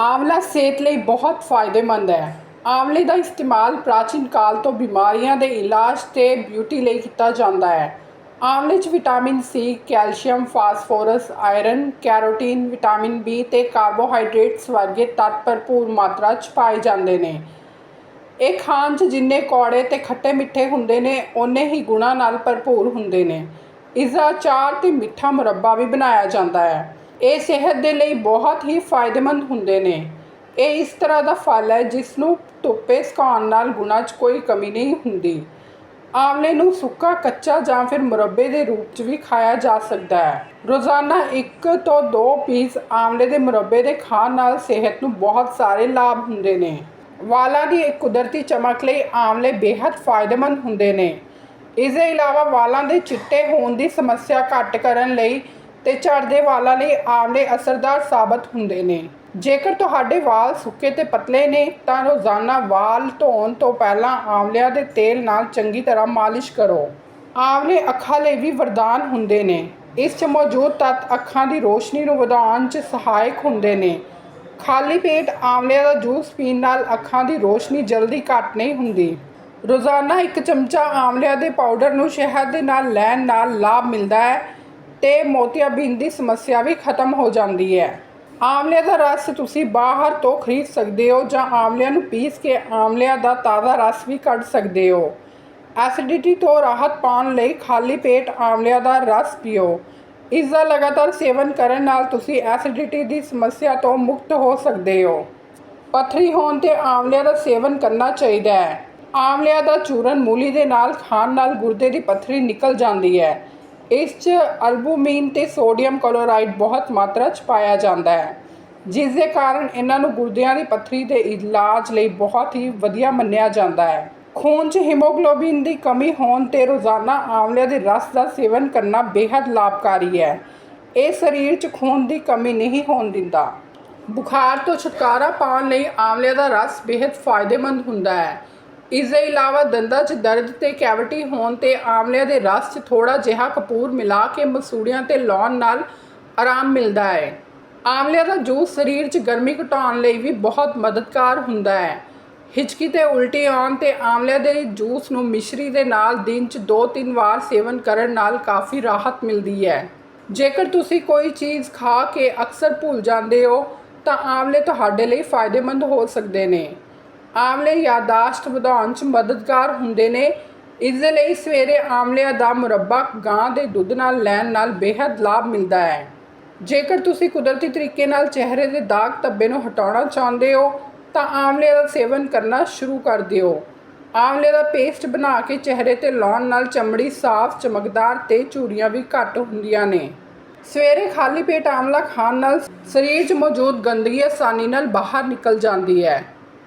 ਆਂਵਲਾ ਸਿਹਤ ਲਈ ਬਹੁਤ ਫਾਇਦੇਮੰਦ ਹੈ। ਆਂਵਲੇ ਦਾ ਇਸਤੇਮਾਲ ਪ੍ਰਾਚੀਨ ਕਾਲ ਤੋਂ ਬਿਮਾਰੀਆਂ ਦੇ ਇਲਾਜ ਤੇ ਬਿਊਟੀ ਲਈ ਕੀਤਾ ਜਾਂਦਾ ਹੈ। ਆਂਵਲੇ 'ਚ vitamin C, calcium, phosphorus, iron, carotene, vitamin B ਤੇ ਕਾਰਬੋਹਾਈਡਰੇਟਸ ਵਰਗੇ ਤੱਤ ਭਰਪੂਰ ਮਾਤਰਾ 'ਚ ਪਾਏ ਜਾਂਦੇ ਨੇ। ਇਹ ਖਾਣ 'ਚ ਜਿੰਨੇ ਕੌੜੇ ਤੇ ਖੱਟੇ ਮਿੱਠੇ ਹੁੰਦੇ ਨੇ, ਓਨੇ ਹੀ ਗੁਣਾਂ ਨਾਲ ਭਰਪੂਰ ਹੁੰਦੇ ਨੇ। ਇਸ ਦਾ ਚਾਰ ਤੇ ਮਿੱਠਾ ਮੁਰੱਬਾ ਵੀ ਬਣਾਇਆ ਜਾਂਦਾ ਹੈ। ਇਹ ਸਿਹਤ ਦੇ ਲਈ ਬਹੁਤ ਹੀ ਫਾਇਦੇਮੰਦ ਹੁੰਦੇ ਨੇ। ਇਹ ਇਸ ਤਰ੍ਹਾਂ ਦਾ ਫਲ ਹੈ ਜਿਸ ਨੂੰ ਧੁੱਪੇ ਸੁਕਾਉਣ ਨਾਲ ਗੁਣਾਂ 'ਚ ਕੋਈ ਕਮੀ ਨਹੀਂ ਹੁੰਦੀ। ਆਂਵਲੇ ਨੂੰ ਸੁੱਕਾ, ਕੱਚਾ ਜਾਂ ਫਿਰ ਮੁਰੱਬੇ ਦੇ ਰੂਪ 'ਚ ਵੀ ਖਾਇਆ ਜਾ ਸਕਦਾ ਹੈ। ਰੋਜ਼ਾਨਾ 1 ਤੋਂ 2 ਪੀਸ ਆਮਲੇ ਦੇ ਮੁਰੱਬੇ ਦੇ ਖਾਣ ਨਾਲ ਸਿਹਤ ਨੂੰ ਬਹੁਤ ਸਾਰੇ ਲਾਭ ਹੁੰਦੇ ਨੇ। ਵਾਲਾਂ ਦੀ ਇੱਕ ਕੁਦਰਤੀ ਚਮਕ ਲਈ ਆਂਵਲੇ ਬੇहद ਫਾਇਦੇਮੰਦ ਹੁੰਦੇ ਨੇ। ਇਸ ਦੇ ਇਲਾਵਾ ਵਾਲਾਂ ਦੇ ਚਿੱਟੇ ਹੋਣ ਦੀ ਸਮੱਸਿਆ ਘੱਟ ਕਰਨ ਲਈ ਤੇ ਝੜਦੇ ਵਾਲਾਂ ਲਈ ਆਂਵਲੇ ਅਸਰਦਾਰ ਸਾਬਤ ਹੁੰਦੇ ਨੇ। ਜੇਕਰ ਤੁਹਾਡੇ ਵਾਲ ਸੁੱਕੇ ਤੇ ਪਤਲੇ ਨੇ, ਤਾਂ ਰੋਜ਼ਾਨਾ ਵਾਲ ਧੋਣ ਤੋਂ ਪਹਿਲਾਂ ਆਂਵਲਿਆਂ ਦੇ ਤੇਲ ਨਾਲ ਚੰਗੀ ਤਰ੍ਹਾਂ ਮਾਲਿਸ਼ ਕਰੋ। ਆਂਵਲੇ ਅੱਖਾਂ ਲਈ ਵੀ ਵਰਦਾਨ ਹੁੰਦੇ ਨੇ। ਇਸ 'ਚ ਮੌਜੂਦ ਤੱਤ ਅੱਖਾਂ ਦੀ ਰੋਸ਼ਨੀ ਨੂੰ ਵਧਾਉਣ 'ਚ ਸਹਾਇਕ ਹੁੰਦੇ ਨੇ। ਖਾਲੀ ਪੇਟ ਆਂਵਲਿਆਂ ਦਾ ਜੂਸ ਪੀਣ ਨਾਲ ਅੱਖਾਂ ਦੀ ਰੋਸ਼ਨੀ ਜਲਦੀ ਘੱਟ ਨਹੀਂ ਹੁੰਦੀ। ਰੋਜ਼ਾਨਾ ਇੱਕ ਚਮਚਾ ਆਂਵਲਿਆਂ ਦੇ ਪਾਊਡਰ ਨੂੰ ਸ਼ਹਿਦ ਦੇ ਨਾਲ ਲੈਣ ਨਾਲ ਲਾਭ ਮਿਲਦਾ ਹੈ। ਤੇ ਮੋਤੀਆਬੀਨ ਦੀ ਸਮੱਸਿਆ ਵੀ ਖਤਮ ਹੋ ਜਾਂਦੀ ਹੈ। ਆਂਵਲੇ ਦਾ ਰਸ ਤੁਸੀਂ ਬਾਹਰ ਤੋਂ ਖਰੀਦ ਸਕਦੇ ਹੋ ਜਾਂ ਆਮਲਿਆਂ ਨੂੰ ਪੀਸ ਕੇ ਆਮਲਿਆਂ ਦਾ ਤਾਜ਼ਾ ਰਸ ਵੀ ਕੱਢ ਸਕਦੇ ਹੋ। ਐਸਿਡਿਟੀ ਤੋਂ ਰਾਹਤ ਪਾਉਣ ਲਈ ਖਾਲੀ ਪੇਟ ਆਂਵਲਿਆਂ ਦਾ ਰਸ ਪੀਓ। ਇਸ ਦਾ ਲਗਾਤਾਰ ਸੇਵਨ ਕਰਨ ਨਾਲ ਤੁਸੀਂ ਐਸਿਡਿਟੀ ਦੀ ਸਮੱਸਿਆ ਤੋਂ ਮੁਕਤ ਹੋ ਸਕਦੇ ਹੋ। ਪਥਰੀ ਹੋਣ ਤੇ ਆਂਵਲਿਆਂ ਦਾ ਸੇਵਨ ਕਰਨਾ ਚਾਹੀਦਾ ਹੈ। ਆਮਲਿਆਂ ਦਾ ਚੂਰਨ ਮੂਲੀ ਦੇ ਨਾਲ ਖਾਣ ਨਾਲ ਗੁਰਦੇ ਦੀ ਪਥਰੀ ਨਿਕਲ ਜਾਂਦੀ ਹੈ। ਇਸ 'ਚ ਅਲਬੂਮੀਨ ਤੇ ਸੋਡੀਅਮ ਕਲੋਰਾਈਡ ਬਹੁਤ ਮਾਤਰਾ 'ਚ ਪਾਇਆ ਜਾਂਦਾ ਹੈ, ਜਿਸ ਦੇ ਕਾਰਨ ਇਹਨਾਂ ਨੂੰ ਗੁਰਦਿਆਂ ਦੀ ਪੱਥਰੀ ਦੇ ਇਲਾਜ ਲਈ ਬਹੁਤ ਹੀ ਵਧੀਆ ਮੰਨਿਆ ਜਾਂਦਾ ਹੈ। ਖੂਨ 'ਚ ਹੀਮੋਗਲੋਬਿਨ ਦੀ ਕਮੀ ਹੋਣ ਤੇ ਰੋਜ਼ਾਨਾ ਆਂਵਲੇ ਦੇ ਰਸ ਦਾ ਸੇਵਨ ਕਰਨਾ ਬੇहद ਲਾਭਕਾਰੀ ਹੈ। ਇਹ ਸਰੀਰ 'ਚ ਖੂਨ ਦੀ ਕਮੀ ਨਹੀਂ ਹੋਣ ਦਿੰਦਾ। ਬੁਖਾਰ ਤੋਂ ਛੁਟਕਾਰਾ ਪਾਉਣ ਲਈ ਆਂਵਲੇ ਦਾ ਰਸ ਬੇहद ਫਾਇਦੇਮੰਦ ਹੁੰਦਾ ਹੈ। ਇਸ ਦੇ ਇਲਾਵਾ ਦੰਦਾਂ 'ਚ ਦਰਦ ਤੇ ਕੈਵਿਟੀ ਹੋਣ ਤੇ ਆਂਵਲੇ ਦੇ ਰਸ 'ਚ ਥੋੜਾ ਜਿਹਾ ਕਪੂਰ ਮਿਲਾ ਕੇ ਮਸੂੜਿਆਂ ਤੇ ਲਾਉਣ ਨਾਲ ਆਰਾਮ ਮਿਲਦਾ ਹੈ। ਆਮਲਿਆਂ ਦਾ ਜੂਸ ਸਰੀਰ 'ਚ ਗਰਮੀ ਘਟਾਉਣ ਲਈ ਵੀ ਬਹੁਤ ਮਦਦਗਾਰ ਹੁੰਦਾ ਹੈ। ਹਿਚਕੀ ਤੇ ਉਲਟੀ ਆਉਣ ਤੇ ਆਂਵਲੇ ਦੇ ਜੂਸ ਨੂੰ ਮਿਸ਼ਰੀ ਦੇ ਨਾਲ ਦਿਨ 'ਚ 2-3 ਵਾਰ ਸੇਵਨ ਕਰਨ ਨਾਲ ਕਾਫੀ ਰਾਹਤ ਮਿਲਦੀ ਹੈ। ਜੇਕਰ ਤੁਸੀਂ ਕੋਈ ਚੀਜ਼ ਖਾ ਕੇ ਅਕਸਰ ਭੁੱਲ ਜਾਂਦੇ ਹੋ, ਤਾਂ ਆਂਵਲੇ ਤੁਹਾਡੇ ਲਈ ਫਾਇਦੇਮੰਦ ਹੋ ਸਕਦੇ ਨੇ। ਆਮਲੇ ਯਾਦਾਸ਼ਤ ਵਧਾਉਣ 'ਚ ਮਦਦਗਾਰ ਹੁੰਦੇ ਨੇ। ਇਸ ਦੇ ਲਈ ਸਵੇਰੇ ਆਮਲਿਆਂ ਦਾ ਮੁਰੱਬਾ ਗਾਂ ਦੇ ਦੁੱਧ ਨਾਲ ਲੈਣ ਨਾਲ ਬੇहद ਲਾਭ ਮਿਲਦਾ ਹੈ। ਜੇਕਰ ਤੁਸੀਂ ਕੁਦਰਤੀ ਤਰੀਕੇ ਨਾਲ ਚਿਹਰੇ ਦੇ ਦਾਗ ਧੱਬੇ ਨੂੰ ਹਟਾਉਣਾ ਚਾਹੁੰਦੇ ਹੋ, ਤਾਂ ਆਮਲੇ ਦਾ ਸੇਵਨ ਕਰਨਾ ਸ਼ੁਰੂ ਕਰ ਦਿਓ। ਆਂਵਲੇ ਦਾ ਪੇਸਟ ਬਣਾ ਕੇ ਚਿਹਰੇ ਤੇ ਲਾਉਣ ਨਾਲ ਚਮੜੀ ਸਾਫ਼, ਚਮਕਦਾਰ ਤੇ ਝੁਰੀਆਂ ਵੀ ਘੱਟ ਹੁੰਦੀਆਂ ਨੇ। ਸਵੇਰੇ ਖਾਲੀ ਪੇਟ ਆਂਵਲਾ ਖਾਣ ਨਾਲ ਸਰੀਰ 'ਚ ਮੌਜੂਦ ਗੰਦਗੀ ਆਸਾਨੀ ਨਾਲ ਬਾਹਰ ਨਿਕਲ ਜਾਂਦੀ ਹੈ।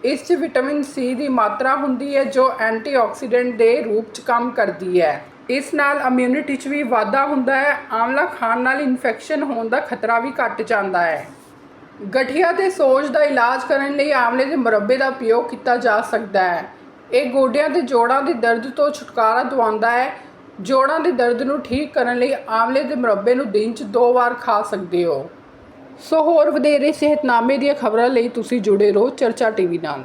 ਇਸ 'ਚ ਵਿਟਾਮਿਨ ਸੀ ਦੀ ਮਾਤਰਾ ਹੁੰਦੀ ਹੈ, ਜੋ ਐਂਟੀਆਕਸੀਡੈਂਟ ਦੇ ਰੂਪ 'ਚ ਕੰਮ ਕਰਦੀ ਹੈ। ਇਸ ਨਾਲ ਇਮਿਊਨਿਟੀ 'ਚ ਵੀ ਵਾਧਾ ਹੁੰਦਾ ਹੈ, ਆਂਵਲਾ ਖਾਣ ਨਾਲ ਇਨਫੈਕਸ਼ਨ ਹੋਣ ਦਾ ਖਤਰਾ ਵੀ ਘਟ ਜਾਂਦਾ ਹੈ। ਗਠੀਆ ਤੇ ਸੋਜ ਦਾ ਇਲਾਜ ਕਰਨ ਲਈ ਆਮਲੇ ਦੇ ਮੁਰੱਬੇ ਦਾ ਉਪਯੋਗ ਕੀਤਾ ਜਾ ਸਕਦਾ ਹੈ। ਇਹ ਗੋਡਿਆਂ ਦੇ ਜੋੜਾਂ ਦੇ ਦਰਦ ਤੋਂ ਛੁਟਕਾਰਾ ਦਿਵਾਉਂਦਾ ਹੈ। ਜੋੜਾਂ ਦੇ ਦਰਦ ਨੂੰ ਠੀਕ ਕਰਨ ਲਈ ਆਮਲੇ ਦੇ ਮੁਰੱਬੇ ਨੂੰ ਦਿਨ 'ਚ ਦੋ ਵਾਰ ਖਾ ਸਕਦੇ ਹੋ। ਸੋ ਹੋਰ ਵਧੇਰੇ ਸਿਹਤਨਾਮੇ ਦੀਆਂ ਖਬਰਾਂ ਲਈ ਤੁਸੀਂ ਜੁੜੇ ਰਹੋ ਚਰਚਾ ਟੀਵੀ ਨਾਲ।